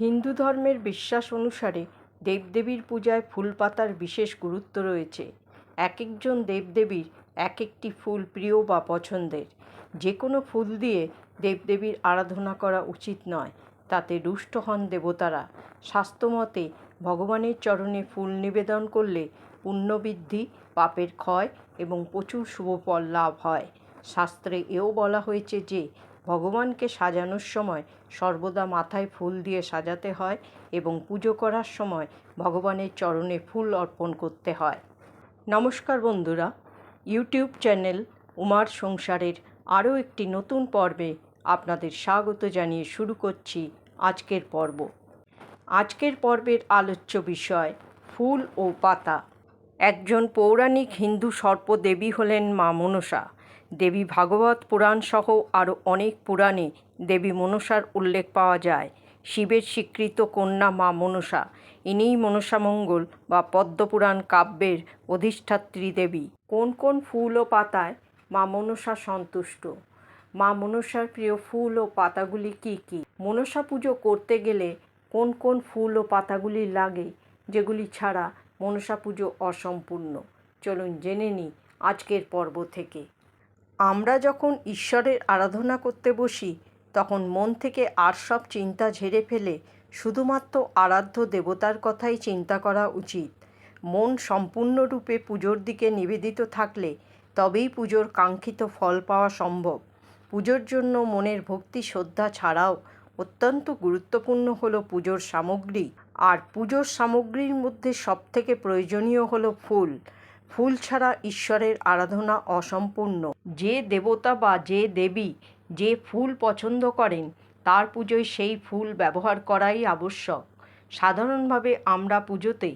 হিন্দু ধর্মের বিশ্বাস অনুসারে দেবদেবীর পূজায় ফুল পাতার বিশেষ গুরুত্ব রয়েছে। এক একজন দেবদেবীর এক একটি ফুল প্রিয় বা পছন্দের। যে কোনো ফুল দিয়ে দেবদেবীর আরাধনা করা উচিত নয়, তাতে রুষ্ট হন দেবতারা। শাস্ত্রমতে ভগবানের চরণে ফুল নিবেদন করলে পুণ্যবৃদ্ধি, পাপের ক্ষয় এবং প্রচুর শুভফল লাভ হয়। শাস্ত্রে এও বলা হয়েছে যে ভগবানকে সাজানোর সময় সর্বদা মাথায় ফুল দিয়ে সাজাতে হয় এবং পুজো করার সময় ভগবানের চরণে ফুল অর্পণ করতে হয়। নমস্কার বন্ধুরা, ইউটিউব চ্যানেল উমার সংসারের আরও একটি নতুন পর্বে আপনাদের স্বাগত জানিয়ে শুরু করছি আজকের পর্ব। আজকের পর্বের আলোচ্য বিষয়, ফুল ও পাতা। একজন পৌরাণিক হিন্দু সর্পদেবী হলেন মা মনসা। দেবী ভাগবত পুরাণ সহ আরও অনেক পুরাণে দেবী মনসার উল্লেখ পাওয়া যায়। শিবের স্বীকৃত কন্যা মা মনসা, ইনিই মনসামঙ্গল বা পদ্মপুরাণ কাব্যের অধিষ্ঠাত্রী দেবী। কোন কোন ফুল ও পাতায় মা মনসা সন্তুষ্ট? মা মনসার প্রিয় ফুল ও পাতাগুলি কি কি? মনসা পুজো করতে গেলে কোন কোন ফুল ও পাতাগুলি লাগে, যেগুলি ছাড়া মনসা পুজো অসম্পূর্ণ? চলুন জেনে নিই আজকের পর্ব থেকে। আমরা যখন ঈশ্বরের আরাধনা করতে বসি, তখন মন থেকে আর সব চিন্তা ঝেড়ে ফেলে শুধুমাত্র আরাধ্য দেবতার কথাই চিন্তা করা উচিত। মন সম্পূর্ণরূপে পুজোর দিকে নিবেদিত থাকলে তবেই পুজোর কাঙ্ক্ষিত ফল পাওয়া সম্ভব। পুজোর জন্য মনের ভক্তি শ্রদ্ধা ছাড়াও অত্যন্ত গুরুত্বপূর্ণ হলো পুজোর সামগ্রী। আর পুজোর সামগ্রীর মধ্যে সবথেকে প্রয়োজনীয় হলো ফুল। ফুল ছাড়া ঈশ্বরের আরাধনা অসম্পূর্ণ। যে দেবতা বা যে দেবী যে ফুল পছন্দ করেন, তার পুজোয় সেই ফুল ব্যবহার করাই আবশ্যক। সাধারণভাবে আমরা পুজোতে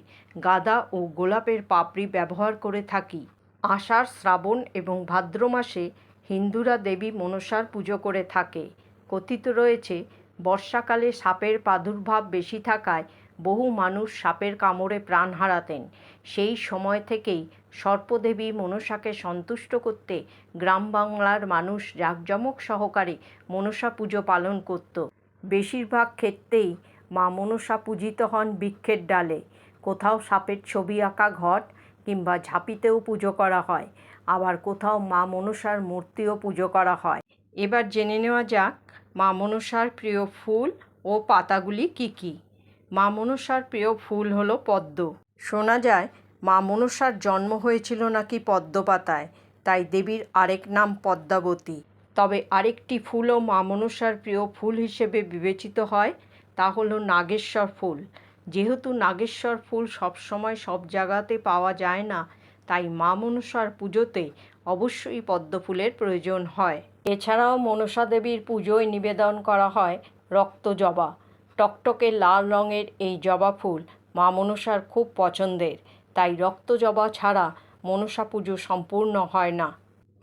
গাঁদা ও গোলাপের পাপড়ি ব্যবহার করে থাকি। আষাঢ়, শ্রাবণ এবং ভাদ্র মাসে হিন্দুরা দেবী মনসার পুজো করে থাকে। কথিত রয়েছে বর্ষাকালে সাপের প্রাদুর্ভাব বেশি থাকায় বহু মানুষ সাপের কামড়ে প্রাণ হারাতেন। সেই সময় থেকেই সর্পদেবী মনসাকে সন্তুষ্ট করতে গ্রাম বাংলার মানুষ জাঁকজমক সহকারে মনসা পুজো পালন করত। বেশিরভাগ ক্ষেত্রেই মা মনসা পূজিত হন বৃক্ষের ডালে। কোথাও সাপের ছবি আঁকা ঘট কিংবা ঝাঁপিতেও পুজো করা হয়। আবার কোথাও মা মনসার মূর্তিও পুজো করা হয়। এবার জেনে নেওয়া যাক মা মনসার প্রিয় ফুল ও পাতাগুলি কি কি? মা মনসার প্রিয় ফুল হলো পদ্ম। শোনা যায়, মা মনসার জন্ম হয়েছিল নাকি পদ্ম পাতায়, তাই দেবীর আরেক নাম পদ্মাবতী। তবে আরেকটি ফুলও মা মনসার প্রিয় ফুল হিসেবে বিবেচিত হয়, তা হলো নাগেশ্বর ফুল। যেহেতু নাগেশ্বর ফুল সবসময় সব জায়গাতে পাওয়া যায় না তাই মা মনসার পুজোতে অবশ্যই পদ্ম ফুলের প্রয়োজন হয়। এছাড়াও মনসা দেবীর পুজোয় নিবেদন করা হয় রক্ত জবা। টকটকে লাল রঙের এই জবা ফুল মা মনসার খুব পছন্দের। তাই রক্ত জবা ছাড়া মনসা পুজো সম্পূর্ণ হয় না।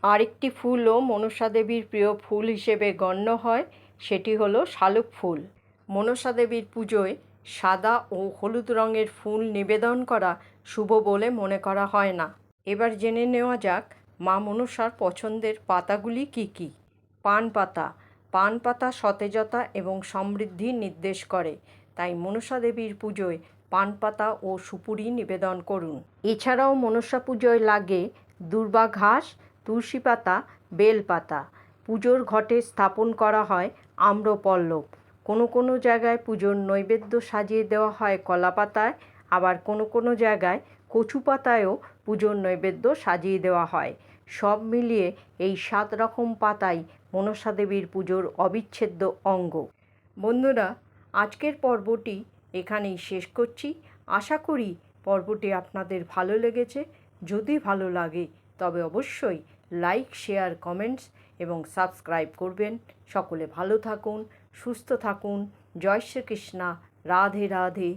আরেকটি ফুলও মনসা দেবীর প্রিয় ফুল হিসেবে গণ্য হয়, সেটি হলো শালুক ফুল। মনসা দেবীর পুজোয় সাদা ও হলুদ রঙের ফুল নিবেদন করা শুভ বলে মনে করা হয় না। এবার জেনে নেওয়া যাক, মা মনসার পছন্দের পাতাগুলি কি কি? পান পাতা। পান পাতা সতেজতা এবং সমৃদ্ধি নির্দেশ করে। তাই মনসা দেবীর পুজোয় পান পাতা ও সুপুরি নিবেদন করুন। এছাড়াও মনসা পুজোয় লাগে দুর্বা ঘাস, তুলসী পাতা, বেল পাতা। পুজোর ঘটে স্থাপন করা হয় আম্রপল্লব। কোনো কোনো জায়গায় পুজোর নৈবেদ্য সাজিয়ে দেওয়া হয় কলা পাতায় আবার কোনো কোনো জায়গায় কচু পাতায়ও পুজোর নৈবেদ্য সাজিয়ে দেওয়া হয়। সব মিলিয়ে এই সাত রকম পাতাই মনসা দেবীর পুজোর অবিচ্ছেদ্য অঙ্গ। বন্ধুরা, আজকের পর্বটি এখানেই শেষ করছি। আশা করি পর্বটি আপনাদের ভালো লেগেছে। যদি ভালো লাগে, তবে অবশ্যই লাইক, শেয়ার, কমেন্টস এবং সাবস্ক্রাইব করবেন। সকলে ভালো থাকুন সুস্থ থাকুন। জয় শ্রীকৃষ্ণা। রাধে রাধে।